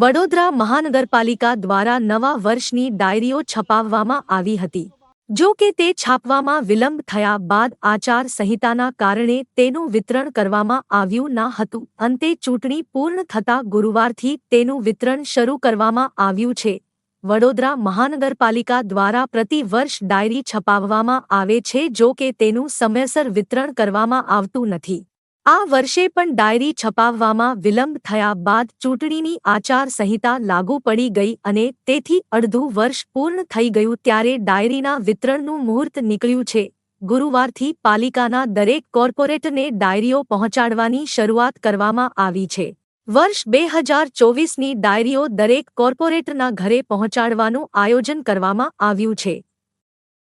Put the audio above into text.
વડોદરા મહાનગરપાલિકા દ્વારા નવા વર્ષની ડાયરીઓ છપાવવામાં આવી હતી. જો કે તે છાપવામાં વિલંબ થયા બાદ આચાર સંહિતાના કારણે તેનું વિતરણ કરવામાં આવ્યું ન હતું. અંતે ચૂંટણી પૂર્ણ થતા ગુરુવારથી તેનું વિતરણ શરૂ કરવામાં આવ્યું છે. વડોદરા મહાનગરપાલિકા દ્વારા પ્રતિ વર્ષ ડાયરી છપાવવામાં આવે છે જો કે તેનું સમયસર વિતરણ કરવામાં આવતું નથી. આ વર્ષે પણ ડાયરી છપાવવામાં વિલંબ થયા બાદ ચૂંટણીની આચારસંહિતા લાગુ પડી ગઈ અને તેથી અડધું વર્ષ પૂર્ણ થઈ ગયું ત્યારે ડાયરીના વિતરણનું મુહૂર્ત નીકળ્યું છે. ગુરુવારથી પાલિકાના દરેક કોર્પોરેટરને ડાયરીઓ પહોંચાડવાની શરૂઆત કરવામાં આવી છે. વર્ષ બે હજાર ચોવીસની ડાયરીઓ દરેક કોર્પોરેટરના ઘરે પહોંચાડવાનું આયોજન કરવામાં આવ્યું છે.